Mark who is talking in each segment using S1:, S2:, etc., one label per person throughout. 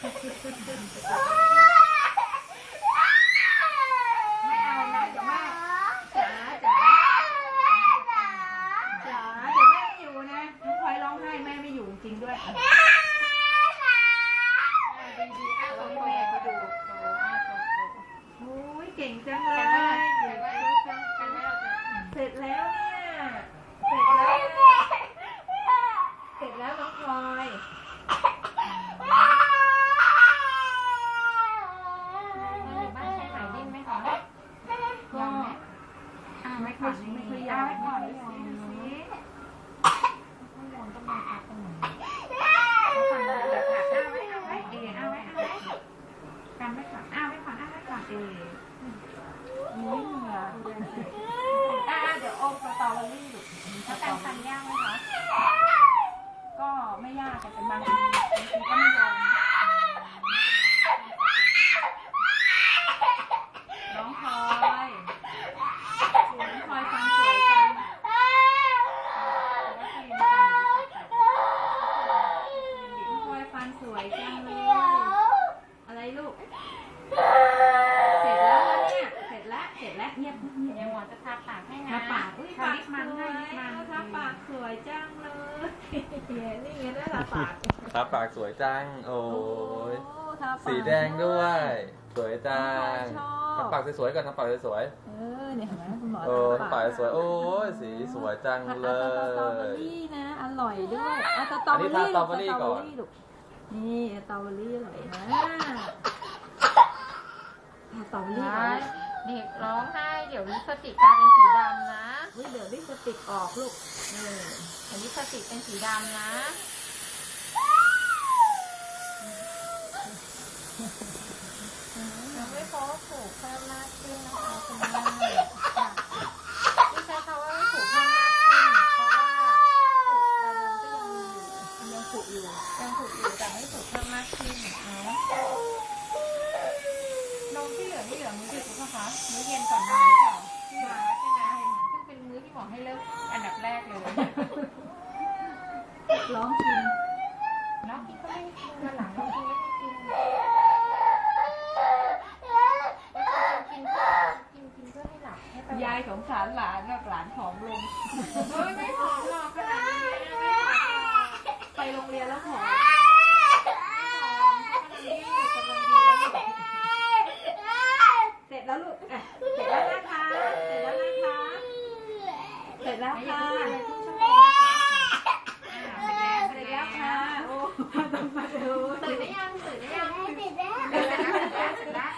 S1: ไม่เอานะเดี๋ยวแม่จ๋าจ๋าจ๋าเดี๋ยวแม่ไม่อยู่นะน้องพลอยร้องไห้แม่ไม่อยู่จริงด้วย
S2: ดีๆอ้าวแม่ก็ดูโตอ้าวโตโต
S1: โอ้ยเก่งจังเลย
S2: ไม่ไม่ค่
S1: ค่อ
S2: อยย
S1: ไม่
S2: ไม่
S1: ค่
S2: ค่
S1: อ
S2: อยย
S1: ยาา
S2: วว
S1: ไม่
S2: ไม่
S1: ค่
S2: ค่
S1: อ
S2: อยย
S1: ดู
S2: ดู
S1: สิ
S2: สิ
S1: ดูสิ
S2: ข้างบนต้องมาพักตรงไหนฟังดูแบบค่ะอ้าไว้อ้าไว้เออ้าไว้อ้าไว้กันไว้ก่อนอ้าไว้ก่อนอ้าไว้ก่อนเอนี่เหงื่ออ่าเดี๋ยวโอมสตรอเบอรี่ลูกแล้วการฟันยากไหมคะ ก็ไม่ยากแต่เป็นบางทีบางทีก็ไม่ยอมน้องพลอยน้องพลอยฟันสวยจัง น้องพลอยฟันสวยจังเลย อะไร ลูก เสร็จแล้วนะเนี่ย เสร็จแล้ว เสร็จแล้วเงียบเงียบ
S3: เดี๋ยวหมอจะทาปากให้นะ
S1: ทาปากอุ้ย
S3: ทา
S1: ปาก
S3: ลิปมันให้ลิปมัน
S1: ทาปากสวยจังเลยนี่ไงได้ทาปาก
S4: ทาปากสวยจัง โอ้ย
S1: โอ้ทาปาก
S4: สีแดงด้วย สวยจัง
S1: ชอบ
S4: ทำปากสวยๆก่อนทำปากสวย
S1: เออเนี่ยเห็นไหมคุณหมอ
S4: ๆโอ้
S1: ทา
S4: ทำปากสวยโอ้ยสีสวยจังเล
S1: เอาสตรอเบอยรี่นะ อร่อยด้วยเอาสตรอเบอ
S4: อันนี้
S1: รี่
S4: ทาสตรอเบอรี่ก่อน
S1: ลูกนี่สตรอเบอรี่อร่อยนะทาสตรอเบอรี่ก่อน
S3: เด็ก ร้องไห้เดี๋ยวลิปสติกกลายเป็นสีดำนะ
S1: เฮ้ยเดี๋ยวลิปสติกออกลูกเออ
S3: เดี๋ยวลิปสติกเป็นสีดำนะ ยังไม่พอผูกเพิ่มมากขึ้นนะคะคุณแม่ที่ใช้คำว่าไม่ผูกเพิ่มมากขึ้นเพราะว่าผูกแต่เดิมก็ยังมีอยู่
S1: ยังผูกอยู่
S3: ยังผูกอยู่แต่ไม่ผูกเพิ่มมากขึ้นเนาะนมที่เหลือนี่เหลือมื้อ คะมื้อเย็นก่อนนอนหรือเปล่าที่หมใช่ไหมซึ่งเป็นมื้อที่หมอให้เลิกอันดับแรกเลย
S1: ร้องกิน
S3: น้องกินก็ไม่กินวันหลังน้องกินไม่กินกินกินกินเพื่อให้หลับให้ไป
S1: ยายสงสารหลานแบบหลานผอมลง
S3: เฮ้ยไม่หอมหรอกขนาดนี้ไม่หอมหรอก
S1: ไปโรงเรียนแล้วผ
S3: อมกำลังดีอยู่กำลังดีแล้วอยู่
S1: เสร็จแล้วลูกอะเสร็จแล้วนะคะ เสร็จแล้วนะคะ เสร็จ แล้ว
S3: ไม่
S1: ค่ะ
S3: อยากอะไรทุกชั่วโมงนะคะอ่าเสร็จแล้ว
S1: เสร็จแล้วค่ะโอ้ต้องมาดู
S3: ตื่นได้ยังตื่นได้ยังตื่นแล้วตื่นแล้วตื่นแล้ว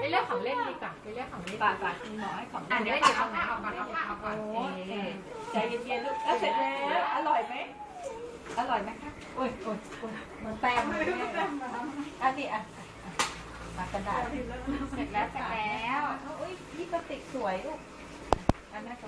S3: ไปเลือกของเล่นดีกว่าไปเลือกของเล่น
S1: ปากปากคุณหมอให้ของ
S3: อะเดี๋ยวเดี๋ยวเอาผ้าออกก่อนเอาผ้าออกก่อน
S1: โอ้
S3: เอ๊ะ
S1: ใจเย็นๆลูกแล้วเสร็จแล้วอร่อยไหมอร่อยไหมคะโอ้ยโอ้ยโอ้ยมันแต้มเลยเนี่ยอันนี้อะอะมากระดาษ
S3: เสร็จแล้วเสร็จแล้ว
S1: โอ้ยนี่กระติกสวยลูกอันนั้น